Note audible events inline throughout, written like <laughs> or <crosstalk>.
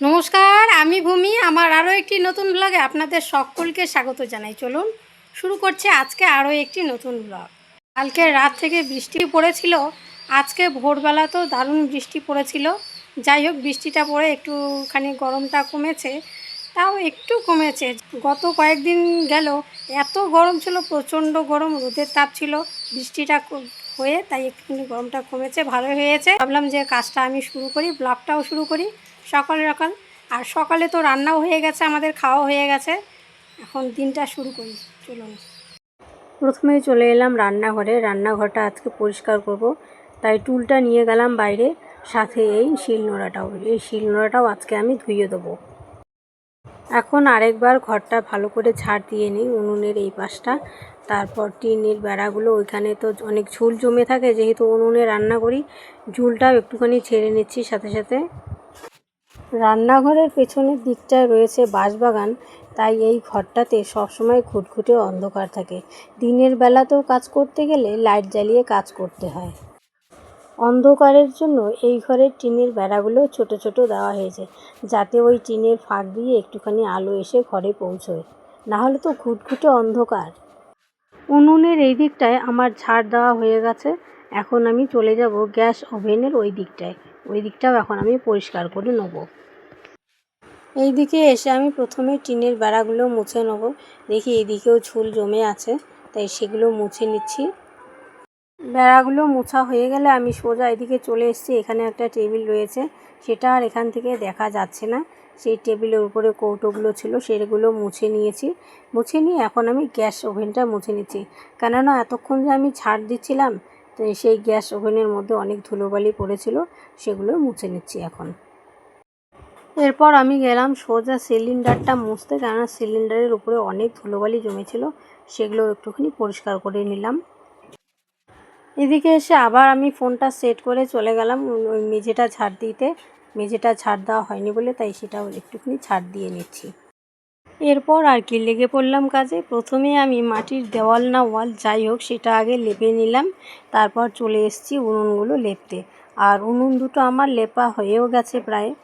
নমস্কার, আমি ভূমি। আমার আরও একটি নতুন ব্লগে আপনাদের সকলকে স্বাগত জানাই। চলুন শুরু করছে আজকে আরও একটি নতুন ব্লগ। কালকে রাত থেকে বৃষ্টি পড়েছিল। আজকে ভোরবেলা তো দারুণ বৃষ্টি পড়েছিল। যাই হোক, বৃষ্টিটা পড়ে একটুখানি গরমটা কমেছে। তাও একটু কমেছে। গত কয়েকদিন গেল, এত গরম ছিল, প্রচণ্ড গরম, রোদের তাপ ছিল, বৃষ্টিটা হয়ে তাই একটুখানি গরমটা কমেছে ভালো হয়েছে। ভাবলাম যে কাজটা আমি শুরু করি, ব্লগটাও শুরু করি। সকাল সকাল। আর সকালে তো রান্নাও হয়ে গেছে, আমাদের খাওয়া হয়ে গেছে। এখন দিনটা শুরু করি চলুন প্রথমেই চলে এলাম রান্নাঘরে, রান্নাঘরটা আজকে পরিষ্কার করব। তাই টুলটা নিয়ে গেলাম বাইরে, সাথে এই শিলনোড়াটাও এই শিলনোড়াটাও আজকে আমি ধুয়ে দেবো। এখন আরেকবার ঘরটা ভালো করে ছাড় দিয়ে নিই উনুনের এই পাশটা। তারপর টিনের বেড়াগুলো, ওইখানে তো অনেক ঝুল জমে থাকে, যেহেতু উনুনে রান্না করি, ঝুলটাও একটুখানি ছেড়ে নিচ্ছি সাথে সাথে। রান্নাঘরের পেছনের দিকটায় রয়েছে বাঁশবাগান, তাই এই ঘরটাতে সবসময় ঘুটঘুটে অন্ধকার থাকে। দিনের বেলাতেও কাজ করতে গেলে লাইট জ্বালিয়ে কাজ করতে হয়। অন্ধকারের জন্য এই ঘরের টিনের বেড়াগুলো ছোট ছোট দেওয়া হয়েছে, যাতে ওই টিনের ফাঁক দিয়ে একটুখানি আলো এসে ঘরে পৌঁছয়। নাহলে তো ঘুটঘুটে অন্ধকার। উনুনের এই দিকটায় আমার ঝাড় দেওয়া হয়ে গেছে। এখন আমি চলে যাব গ্যাস ওভেনের ওই দিকটায়। ওই দিকটাও এখন আমি পরিষ্কার করে নেব। এই দিকে এসে আমি প্রথমে টিনের বেড়াগুলো মুছে নেব। দেখি এদিকেও ঝুল জমে আছে, তাই সেগুলো মুছে নিচ্ছি। বেড়াগুলো মোছা হয়ে গেলে আমি সোজা এদিকে চলে এসেছি। এখানে একটা টেবিল রয়েছে, সেটা আর এখান থেকে দেখা যাচ্ছে না। সেই টেবিলের উপরে কৌটোগুলো ছিল, সেগুলো মুছে নিয়েছি। মুছে নিয়ে এখন আমি গ্যাস ওভেনটা মুছে নিচ্ছি। কেননা এতক্ষণ যে আমি ছাড় দিচ্ছিলাম তো সেই গ্যাস ওভেনের মধ্যে অনেক ধুলোবালি পড়েছিল, সেগুলো মুছে নিচ্ছি এখন। এরপর আমি গেলাম সোজা সিলিন্ডারটা মুছতে, কেননা সিলিন্ডারের উপরে অনেক ধুলোবালি জমেছিল, সেগুলো একটুখানি পরিষ্কার করে নিলাম। এদিকে এসে আবার আমি ফোনটা সেট করে চলে গেলাম ওই মেঝেটা ঝাড় দিতে। মেঝেটা ঝাড় দেওয়া হয়নি বলে, তাই সেটাও একটুখানি ছাড় দিয়ে নিচ্ছি। এরপর আর কি লেগে পড়লাম কাজে। প্রথমে আমি মাটির দেওয়াল না ওয়াল যাই হোক, সেটা আগে লেপে নিলাম। তারপর চলে এসেছি উনুনগুলো লেপতে। আর উনুন দুটো আমার লেপা হয়েও গেছে প্রায়।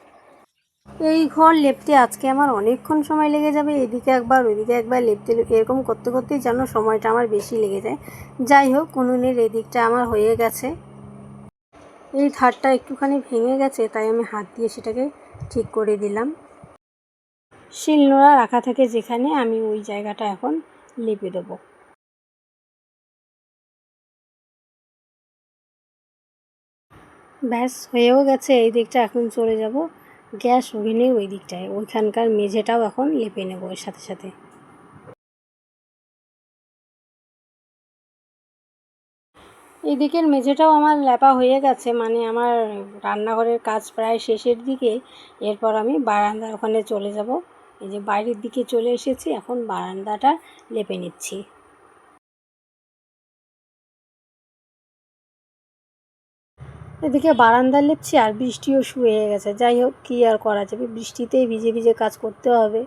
এই ঘর লেপতে আজকে আমার অনেকক্ষণ সময় লেগে যাবে। এদিকে একবার, ওইদিকে একবার লেপতে এরকম করতে করতেই যেন সময়টা আমার বেশি লেগে যায়। যাই হোক, উনুনের এদিকটা আমার হয়ে গেছে। এই ধারটা একটুখানি ভেঙে গেছে, তাই আমি হাত দিয়ে সেটাকে ঠিক করে দিলাম। শিলনোড়া রাখা থাকে যেখানে আমি ওই জায়গাটা এখন লেপে দেবো। ব্যাস, হয়েও গেছে, এই দিকটা এখন চলে যাব। গ্যাস ওভেনের ওই দিকটায়, ওইখানকার মেঝেটাও এখন লেপে নেব এর সাথে সাথে। এদিকের মেঝেটাও আমার লেপা হয়ে গেছে মানে আমার রান্নাঘরের কাজ প্রায় শেষের দিকে। এরপর আমি বারান্দার ওখানে চলে যাব। এই যে বাইরের দিকে চলে এসেছি, এখন বারান্দাটা লেপে নিচ্ছি। এদিকে বারান্দা লেপছি আর বৃষ্টিও শুয়ে গেছে। যাই হোক, কী আর করা যাবে? বৃষ্টিতেই ভিজে ভিজে কাজ করতে হবে।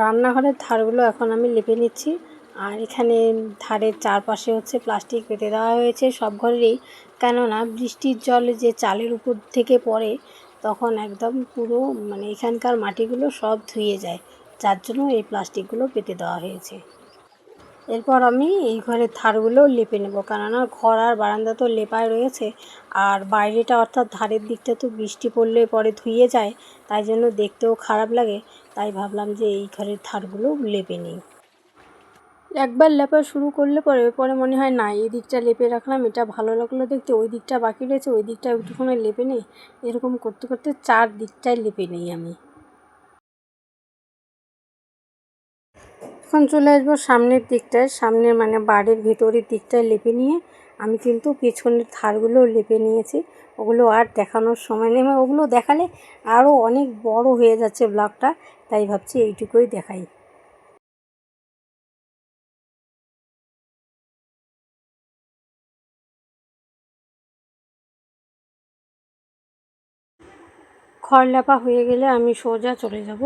রান্নাঘরের ধারগুলো এখন আমি লেপে নিচ্ছি। আর এখানে ধারের চারপাশে হচ্ছে প্লাস্টিক পেতে দেওয়া হয়েছে সব ঘরেরই। কেননা বৃষ্টির জল যে চালের উপর থেকে পড়ে, তখন একদম পুরো মানে এখানকার মাটিগুলো সব ধুয়ে যায়। যার জন্য এই প্লাস্টিকগুলো পেতে দেওয়া হয়েছে। এরপর আমি এই ঘরের ধারগুলো লেপে নেব। কেননা ঘর আর বারান্দা তো লেপায় রয়েছে। আর বাইরেটা অর্থাৎ ধারের দিকটা তো বৃষ্টি পড়লে পরে ধুয়ে যায়, তাই জন্য দেখতেও খারাপ লাগে। তাই ভাবলাম যে এই ঘরের থারগুলো লেপে নিই। একবার লেপা শুরু করলে পরে পরে মনে হয়, না, এই দিকটা লেপে রাখলাম, এটা ভালো লাগল দেখতে, ওই দিকটা বাকি রয়েছে, ওই দিকটা একটুখানি লেপে নেই। এরকম করতে করতে চার দিকটাই লেপে নেই আমি। এখন চলে আসব সামনের দিকটায়। সামনে মানে বাড়ির ভেতরের দিকটায় লেপে নিয়ে। আমি কিন্তু পিছনের থারগুলো লেপে নিয়েছি। ওগুলো আর দেখানোর সময় নেই। মানে ওগুলো দেখালে আরও অনেক বড় হয়ে যাচ্ছে ব্লগটা। তাই ভাবছি এইটুকুই দেখাই। খড় লেপা হয়ে গেলে আমি সোজা চলে যাব।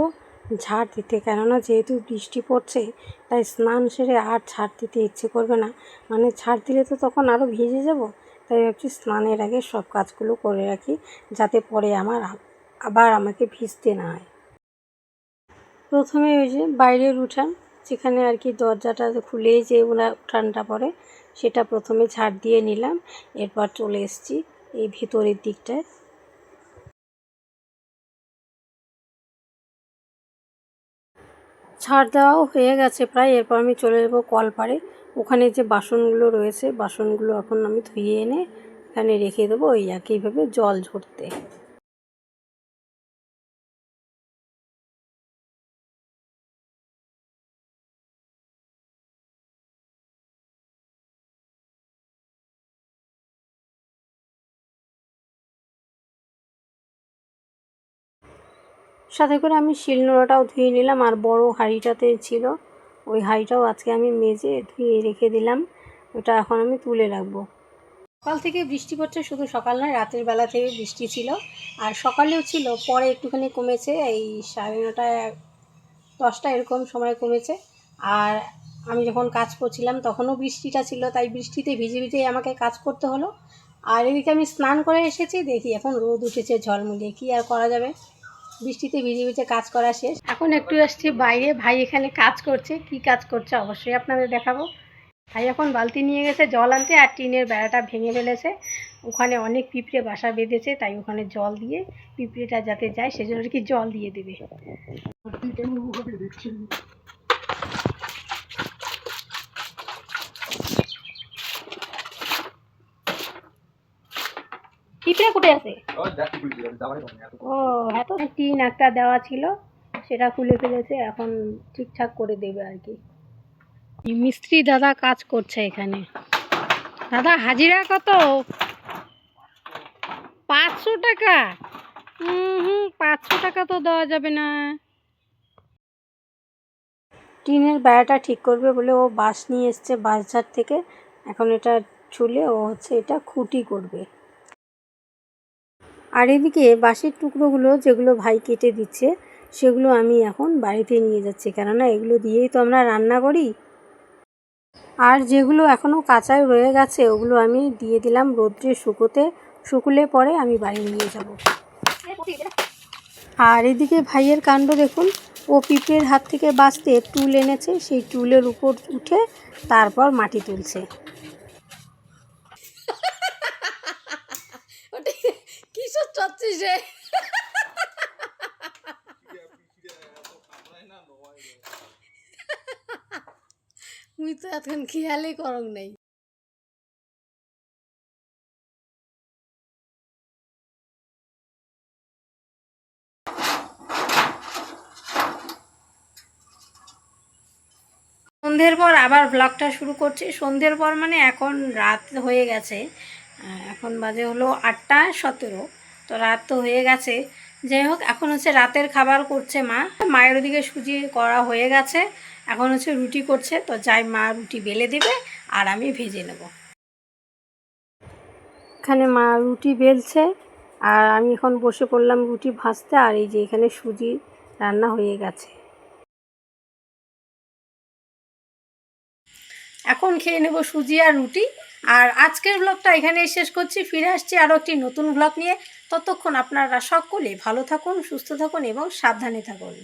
ঝাড় দিতে। কেননা যেহেতু বৃষ্টি পড়ছে, তাই স্নান সেরে আর ঝাড় দিতে ইচ্ছে করবে না। মানে ঝাড় দিলে তো তখন আরও ভিজে যাব। তাই ভাবছি স্নানের আগে সব কাজগুলো করে রাখি, যাতে পরে আমার আবার আমাকে ভিজতে না হয়। প্রথমে ওই যে বাইরের উঠান, যেখানে আর কি দরজাটা খুলেই যে উনা- উঠানটা পড়ে সেটা প্রথমে ঝাড় দিয়ে নিলাম। এরপর চলে এসেছি এই ভিতরের দিকটায়। ছাড় দেওয়াও হয়ে গেছে প্রায়, এরপর আমি চলে যাব কলপাড়ে। ওখানে যে বাসনগুলো রয়েছে, বাসনগুলো এখন আমি ধুয়ে এনে এখানে রেখে দেবো। ওই একইভাবে জল ঝরতে। সাথে করে আমি শিলনোড়াটাও ধুয়ে নিলাম, আর বড় হাঁড়িটাতে ছিল। ওই হাঁড়িটাও আজকে আমি মেজে ধুয়ে রেখে দিলাম। ওটা এখন আমি তুলে রাখব। সকাল থেকে বৃষ্টি পড়ছে, শুধু সকাল নয়, রাতের বেলা থেকে বৃষ্টি ছিল। আর সকালেও ছিল, পরে একটুখানি কমেছে, এই সাড়ে নটা, দশটা এরকম সময় কমেছে। আর আমি যখন কাজ করছিলাম, তখনও বৃষ্টিটা ছিল, তাই বৃষ্টিতে ভিজে ভিজেই আমাকে কাজ করতে হলো। আর এদিকে আমি স্নান করে এসেছি, দেখি এখন রোদ উঠেছে ঝলমলিয়ে কী আর করা যাবে? বৃষ্টিতে ভিজে ভিজে কাজ করা শেষ। এখন একটু আসছি বাইরে। ভাই এখানে কাজ করছে। কি কাজ করছে অবশ্যই আপনাদের দেখাবো। ভাই এখন বালতি নিয়ে গেছে, জল আনতে, আর টিনের বেড়াটা ভেঙে ফেলেছে। ওখানে অনেক পিঁপড়ে বাসা বেঁধেছে, তাই ওখানে জল দিয়ে পিঁপড়েটা যাতে যায়, সেজন্য আর কি জল দিয়ে দেবে। পিঁপড়ে আছে? ও হ্যাঁ তো টিন একটা দেওয়া ছিল সেটা খুলে ফেলেছে এখন ঠিকঠাক করে দেবে আর কি। মিস্ত্রি দাদা কাজ করছে এখানে। দাদা হাজিরা কত? পাঁচশো টাকা? হুম হুম পাঁচশো টাকা তো দেওয়া যাবে না। টিনের বেড়াটা ঠিক করবে বলে ও বাঁশ নিয়ে এসছে বাঁশঝাড় থেকে। এখন এটা ছুলে ও হচ্ছে এটা খুঁটি করবে। আর এদিকে বাঁশের টুকরোগুলো যেগুলো ভাই কেটে দিচ্ছে, সেগুলো আমি এখন বাড়িতে নিয়ে যাচ্ছি। কেননা এগুলো দিয়েই তো আমরা রান্না করি। আর যেগুলো এখনও কাঁচায় রয়ে গেছে, ওগুলো আমি দিয়ে দিলাম রোদ্রে শুকোতে। শুকুলে পরে আমি বাড়ি নিয়ে যাব। আর এদিকে ভাইয়ের কাণ্ড দেখুন। ও পিঁপড়ের হাত থেকে বাঁচতে টুল এনেছে, সেই টুলের উপর উঠে তারপর মাটি তুলছে। রে মুই <laughs> তো এতক্ষণ খেয়ালই করং নাই। সন্ধ্যের পর আবার ব্লগটা শুরু করছি। সন্ধ্যের পর মানে এখন রাত হয়ে গেছে। এখন বাজে হলো আটটা সতেরো। তো রাত তো হয়ে গেছে। যাই হোক, এখন হচ্ছে রাতের খাবার করছে মা। মায়ের ওদিকে সুজি করা হয়ে গেছে। এখন হচ্ছে রুটি করছে। তো যাই, মা রুটি বেলে দেবে আর আমি ভেজে নেব। এখানে মা রুটি বেলছে আর আমি এখন বসে পড়লাম রুটি ভাজতে। আর এই যে এখানে সুজি রান্না হয়ে গেছে। এখন খেয়ে নেব সুজি আর রুটি। আর আজকের ব্লগটা এখানেই শেষ করছি। ফিরে আসছি আরও একটি নতুন ব্লগ নিয়ে। ততক্ষণ আপনারা সকলে ভালো থাকুন, সুস্থ থাকুন এবং সাবধানে থাকুন।